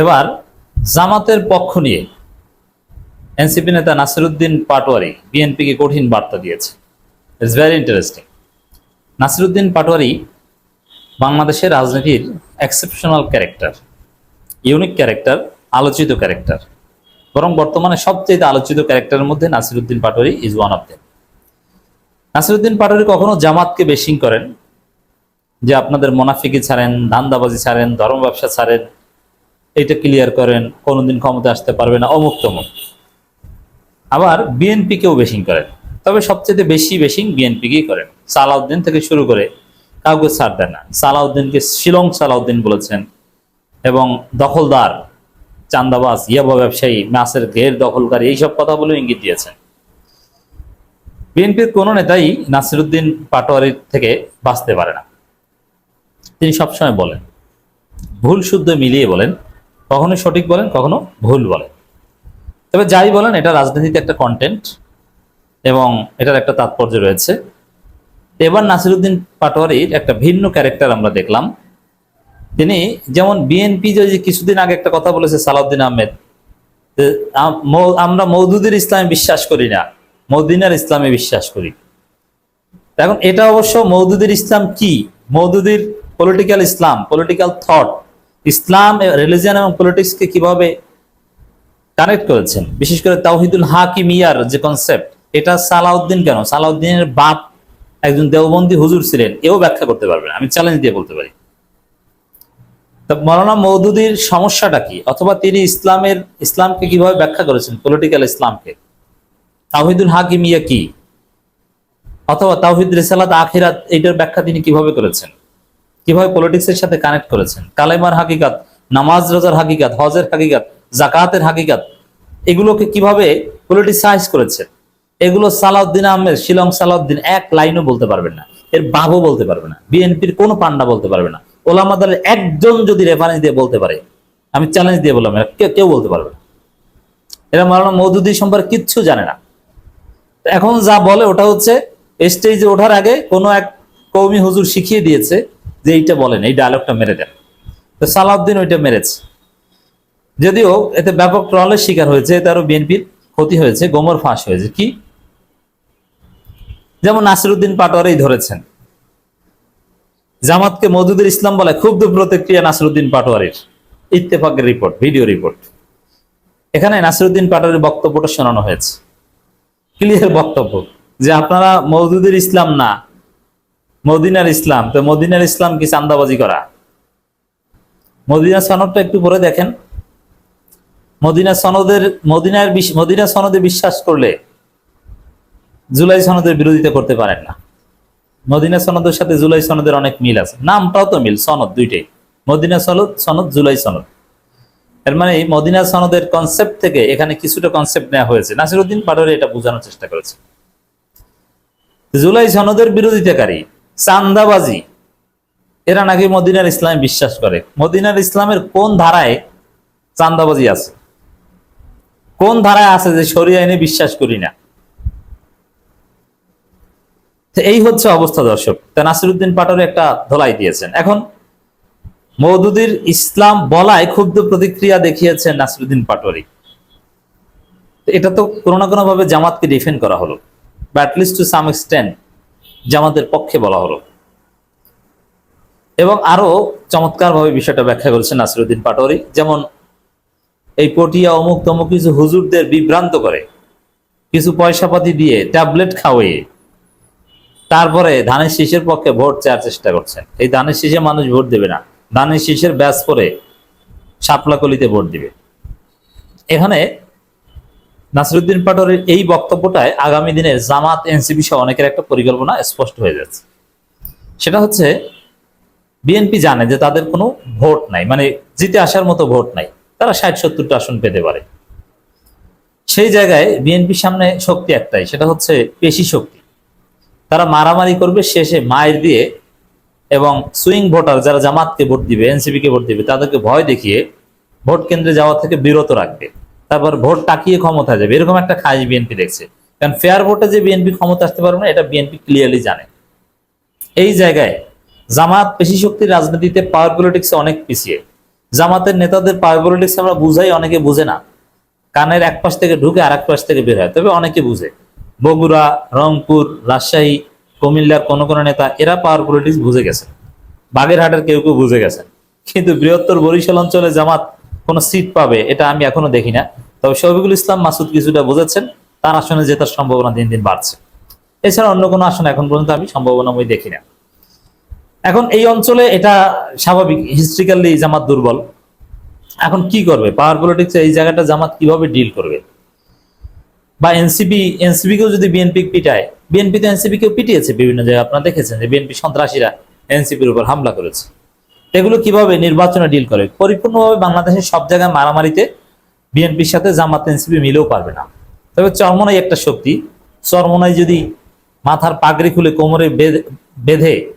এবার জামাতের পক্ষ নিয়ে এনসিপি নেতা নাসিরুদ্দিন পাটোয়ারি বিএনপিকে কঠিন বার্তা দিয়েছে। It's very interesting Nasiruddin Patwari বাংলাদেশের রাজনীতির এক্সেপশনাল ক্যারেক্টার ইউনিক ক্যারেক্টার আলোচিত ক্যারেক্টার বরং বর্তমানে সবচেয়ে আলোচিত ক্যারেক্টারের মধ্যে Nasiruddin Patwari is one of them Nasiruddin Patwari কখনো জামাতকে বেশিং করেন, যে আপনাদের মোনাফিকি ছাড়েন, ধান্দাবাজি ছাড়েন ধর্ম ব্যবসা ছাড়েন এটা ক্লিয়ার করেন, কোনোদিন ক্ষমতা আসতে পারবে না, অমুক তমুক। আবার বিএনপিকেও বেশিং করেন, তবে সবচেয়ে বেশি বেশিং বিএনপিকেই করেন। সালাউদ্দিন থেকে শুরু করে কাউকে ছাড় দেন না। সালাউদ্দিনকে শিলং সালাউদ্দিন বলেছেন, এবং দখলদার, চান্দাবাজ, ইয়াবা ব্যবসায়ী মাছের ঘের দখলকারী, এইসব কথা বলে ইঙ্গিত দিয়েছেন। বিএনপির কোনো নেতাই নাসিরুদ্দিন পাটোয়ারির থেকে বাঁচতে পারে না। তিনি সবসময় বলেন, ভুল শুদ্ধ মিলিয়ে বলেন কখনো সঠিক বলেন, কখনো ভুল বলেন। তবে যাই বলেন, এটা রাজনীতিতে একটা কন্টেন্ট এবং এটার একটা তাৎপর্য রয়েছে। এবার নাসিরুদ্দিন পাটোয়ারির একটা ভিন্ন ক্যারেক্টার আমরা দেখলাম। তিনি যেমন বিএনপি যে কিছুদিন আগে একটা কথা বলেছে, সালাউদ্দিন আহমেদ আমরা মৌদুদের ইসলামে বিশ্বাস করি না, মৌদিনার ইসলামে বিশ্বাস করি। এখন এটা অবশ্য মৌদুদের ইসলাম কি? মৌদুদির political Islam political thought Islam religion এবং পলিটিক্সকে কীভাবে কানেক্ট করেছেন? বিশেষ করে তাওহিদুল হাকিমিয়ার যে কনসেপ্ট এটা সালাউদ্দিন কেন? সালাউদ্দিনের বাপ একজন দেওবন্দি হুজুর ছিলেন, এও ব্যাখ্যা করতে পারবেন। আমি চ্যালেঞ্জ দিয়ে বলতে পারি। তা মৌদুদির সমস্যাটা কি? অথবা তিনি ইসলামের, ইসলামকে কীভাবে ব্যাখ্যা করেছেন? পলিটিক্যাল ইসলামকে। তাওহিদুল হাকিমিয়া কি? অথবা তাওহিদ রেসালাত আখিরাত, এইটার ব্যাখ্যা তিনি কীভাবে করেছেন? কীভাবে পলিটিক্সের সাথে কানেক্ট করেছেন? কালেমার হাকিকাত, নামাজ রোজার হাকিকাত, হজের হাকিকাত, জাকাতের হাকিকাত, এগুলোকে কীভাবে পলিটিসাইজ করেছেন? এগুলো সালাউদ্দিন আহমেদ, শিলং সালাউদ্দিন এক লাইনও বলতে পারবেন না। এর বাবু বলতে পারবে না। বিএনপির কোনো পান্ডা বলতে পারবে না। ওলামা দলের একজন যদি রেফারেন্স দিয়ে বলতে পারে, আমি চ্যালেঞ্জ দিয়ে বললাম কেউ বলতে পারবে না। এরা মারানা মৌদুদি সম্পর্কে কিচ্ছু জানে না। এখন যা বলে ওটা হচ্ছে স্টেজে ওঠার আগে কোনো এক কৌমি হুজুর শিখিয়ে দিয়েছে যে এইটা বলেন, এই ডায়লগটা মেরে দেন। তো সালাউদ্দিন ওইটা মেরেছে। যদিও এতে ব্যাপক ট্রলের শিকার হয়েছে, এতে আরও বিএনপির ক্ষতি হয়েছে, গোমর ফাঁস হয়েছে। কি? যেমন নাসিরুদ্দিন পাটোয়ারি ধরেছেন। জামাতকে মজুদুর ইসলাম বলে ক্ষুব্ধ প্রতিক্রিয়া নাসিরুদ্দিন পাটোয়ারির। ইত্তেফাকের রিপোর্ট, ভিডিও রিপোর্ট। এখানে নাসিরুদ্দিন পাটোয়ারির বক্তব্যটা শোনানো হয়েছে। ক্লিয়ার বক্তব্য যে আপনারা মৌদুদের ইসলাম না মদিনার ইসলাম। তো মদিনার ইসলাম কি চান্দাবাজি করা? মদিনা সনদটা একটু পরে দেখেন। মদিনা সনদের, মদিনার মদিনা সনদে বিশ্বাস করলে জুলাই সনদের বিরোধিতা করতে পারেন না। মদিনা সনদের সাথে জুলাই সনদের অনেক মিল আছে। নামটাও তো মিল, সনদ দুইটাই। মদিনা সনদ সনদ, জুলাই সনদ। এর মানে মদিনা সনদের কনসেপ্ট থেকে এখানে কিছুটা কনসেপ্ট নেওয়া হয়েছে। নাসিরুদ্দিন পাটোয়ারি এটা বোঝানোর চেষ্টা করেছে। জুলাই সনদের বিরোধিতাকারী চান্দাবাজি, এরা নাকি মদিনার ইসলামে বিশ্বাস করে। মদিনার ইসলামের কোন ধারায় চান্দাবাজি আছে? কোন ধারায় আছে যে সরিয়ে আইনে বিশ্বাস করি না? এই হচ্ছে অবস্থা দর্শক। তা নাসিরুদ্দিন পাটোয়ারি একটা ধলাই দিয়েছেন। এখন মৌদুদির ইসলাম বলায় ক্ষুব্ধ প্রতিক্রিয়া দেখিয়েছেন নাসিরুদ্দিন পাটোয়ারি। তো এটা তো কোনো না কোনো ভাবে জামাতকে ডিফেন্ড করা হলো। বা অ্যাটলিস্ট টু সাম এক্সটেন্ট জামাতের পক্ষে বলা হলো। এবং আরও চমৎকারভাবে বিষয়টা ব্যাখ্যা করেছেন নাসিরুদ্দিন পাটোয়ারি। যেমন, এই পটিয়া অমুক তমুক কিছু হুজুরদের বিভ্রান্ত করে। কিছু পয়সাপাতি দিয়ে ট্যাবলেট খাওয়িয়ে তারপরে ধানের শীষের পক্ষে ভোট চাওয়ার চেষ্টা করছেন। এই ধানের শীষে মানুষ ভোট দেবে না। ধানের শীষের ব্যাস পরে শাপলাকলিতে ভোট দিবে। এখানে নাসিরুদ্দিন পাটোয়ারির এই বক্তব্যটায় আগামী দিনে জামাত, এনসিপি সহ অনেকের একটা পরিকল্পনা স্পষ্ট হয়ে যাচ্ছে। সেটা হচ্ছে, বিএনপি জানে যে তাদের কোনো ভোট নাই মানে জিতে আসার মতো ভোট নাই, তারা ষাট সত্তরটা আসন পেতে পারে। সেই জায়গায় বিএনপির সামনে শক্তি একটাই, সেটা হচ্ছে পেশি শক্তি। তারা মারামারি করবে, শেষে মায়ের দিয়ে এবং সুইং ভোটার যারা জামাতকে ভোট দিবে এনসিপি কে ভোট দিবে, তাদেরকে ভয় দেখিয়ে ভোট কেন্দ্রে যাওয়া থেকে বিরত রাখবে। তারপর ভোট টাকিয়ে ক্ষমতা যাবে। এরকম একটা খাজ বিএনপি দেখছে। কারণ ফেয়ার ভোটে যে বিএনপি ক্ষমতা আসতে পারবে না, এটা বিএনপি ক্লিয়ারলি জানে। এই জায়গায় জামাত পেশি শক্তির রাজনীতিতে পাওয়ার পলিটিক্সে অনেক পিছিয়ে। জামাতের নেতাদের পাওয়ার পলিটিক্স আমরা বুঝাই, অনেকে বুঝে না। কানের এক পাশ থেকে ঢুকে আর এক পাশ থেকে বের হয়, তবে অনেকে বুঝে। বগুড়া, রংপুর, রাজশাহী, কুমিল্লার কোন কোন নেতা, এরা পাওয়ার পলিটিক্স বুঝে গেছেন বাগেরহাটের কেউ কেউ বুঝে গেছেন কিন্তু বৃহত্তর বরিশাল অঞ্চলে জামাত কোনো সিট পাবে, এটা আমি এখনও দেখি না। তবে শফিকুল ইসলাম মাসুদ কিছুটা বুঝেছেন, তার আসনে জেতার সম্ভাবনা দিন দিন বাড়ছে। এছাড়া অন্য কোনো আসন এখন পর্যন্ত আমি সম্ভাবনাময় দেখি না। এখন এই অঞ্চলে এটা স্বাভাবিক হিস্ট্রিক্যালি জামাত দুর্বল। এখন কি করবে? পাওয়ার পলিটিক্স এই জায়গাটা জামাত কীভাবে ডিল করবে? বা এনসিপি এনসিপি কেও যদি বিএনপি পিটায় বিএনপি তো এনসিপি কেও পিটিয়েছে বিভিন্ন জায়গায়। আপনারা দেখেছেন যে বিএনপি সন্ত্রাসীরা এনসিপির উপর হামলা করেছে। এগুলো কীভাবে নির্বাচনে ডিল করে? পরিপূর্ণভাবে বাংলাদেশের সব জায়গায় মারামারিতে বিএনপির সাথে জামাত এনসিপি মিলেও পারবে না। তবে চরমনাই একটা শক্তি। চরমনাই যদি মাথার পাগড়ি খুলে কোমরে বেঁধে-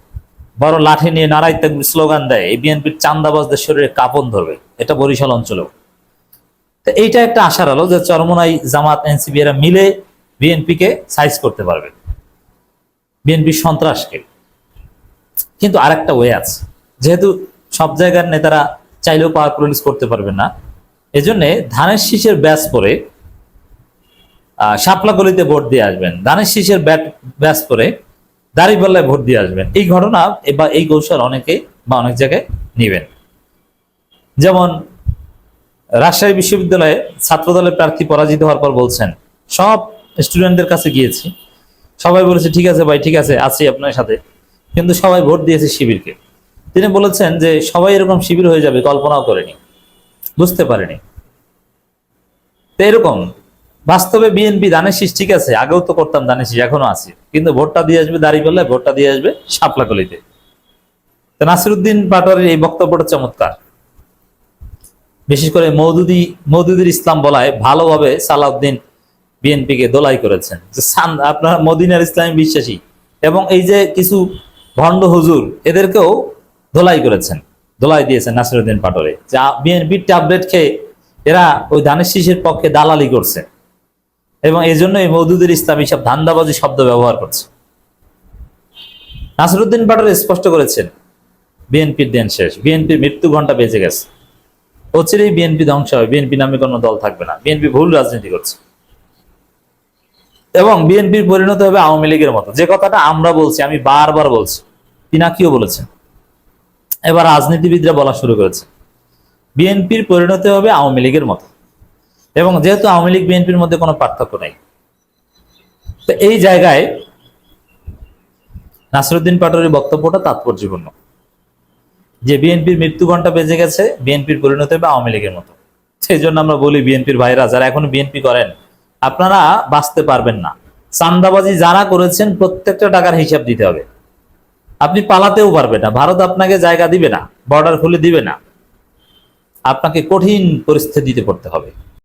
বড় লাঠি নিয়ে নারাই তাকবীর স্লোগান দেয়, এই বিএনপির চান্দাবাজদের শরীরে কাপন ধরবে। এটা বরিশাল অঞ্চলেও। তো এইটা একটা আশার আলো যে চরমনাই, জামাত এনসিপি এরা মিলে বিএনপিকে সাইজ করতে পারবে। বিএনপি সন্ত্রাসকে। কিন্তু আরেকটা ওয়ে আছে। যেহেতু সব জায়গার নেতারা চাইলেও পাওয়ার প্রডিউস করতে পারবে না, এজন্য ধানের শীষের ব্যাস পরে শাপলা গলিতে ভোট দিয়ে আসবেন। ধানের শীষের ব্যাট ব্যাস পরে দাঁড়িপাল্লায় ভোট দিয়ে আসবেন। এই ঘটনা বা এই কৌশল অনেকে বা অনেক জায়গায় নেবেন। যেমন রাজশাহী বিশ্ববিদ্যালয়ে ছাত্রদলের প্রার্থী পরাজিত হওয়ার পর বলছেন, সব স্টুডেন্টদের কাছে গিয়েছি। সবাই বলেছে, ঠিক আছে ভাই, ঠিক আছে, আছি আপনার সাথে। কিন্তু সবাই ভোট দিয়েছে শিবিরকে। তিনি বলেছেন যে সবাই এরকম শিবির হয়ে যাবে, কল্পনাও করেনি, বুঝতে পারেনি। তো এরকম, বাস্তবে বিএনপি দানের শীষ ঠিক আছে, আগেও তো করতাম দানের শীষ এখনও আছি, কিন্তু ভোটটা দিয়ে আসবে দাঁড়িয়ে পেলে ভোটটা দিয়ে আসবে শাপলাকলিতে তো নাসিরুদ্দিন পাটোয়ারির এই বক্তব্যটা চমৎকার। বিশেষ করে মৌদুদি, মৌদুদির ইসলাম বলায় ভালোভাবে সালাউদ্দিন বিএনপিকে দোলাই করেছেন। যে আপনারা মদিনার ইসলামী বিশ্বাসী, এবং এই যে কিছু ভণ্ড হুজুর, এদেরকেও দোলাই করেছেন দোলাই দিয়েছেন নাসিরুদ্দিন পাটোয়ারি। যে বিএনপির ট্যাবলেট খেয়ে এরা ওই ধানের শীষের পক্ষে দালালি করছে এবং এই জন্য এই মৌদুদের ইসলাম এইসব ধান্দাবাজি শব্দ ব্যবহার করছে। নাসিরুদ্দিন পাটোয়ারি স্পষ্ট করেছেন, বিএনপির দিন শেষ, বিএনপির মৃত্যু ঘণ্টা বেঁচে গেছে। অচিরেই বিএনপি ধ্বংস হবে বিএনপি নামে কোনো দল থাকবে না, বিএনপি ভুল রাজনীতি করছে। এবং বিএনপির পরিণত হবে আওয়ামী লীগের মতো। যে কথাটা আমরা বলছি, আমি বারবার বলছি, পিনাকিও বলেছেন। এবার রাজনীতিবিদরা বলা শুরু করেছে। বিএনপির পরিণতি হবে আওয়ামী লীগের মতো। এবং যেহেতু আওয়ামী লীগ বিএনপির মধ্যে কোনো পার্থক্য নেই। তো এই জায়গায় নাসরুদ্দিন পাটোয়ারির বক্তব্যটা তাৎপর্যপূর্ণ। যে বিএনপির মৃত্যু ঘণ্টা বেজে গেছে, বিএনপির পরিণতি হবে আওয়ামী লীগের মতো। সেই জন্য আমরা বলি বিএনপির ভাইরা, যারা এখন বিএনপি করেন, আপনারা বাঁচতে পারবেন না। চান্দাবাজি যারা করেছেন, প্রত্যেকটা টাকার হিসাব দিতে হবে। আপনি পালাতেও পারবে না। ভারত আপনাকে জায়গা দিবে না বর্ডার খুলে দিবে না। আপনাকে কঠিন পরিস্থিতি দিতে পড়তে হবে।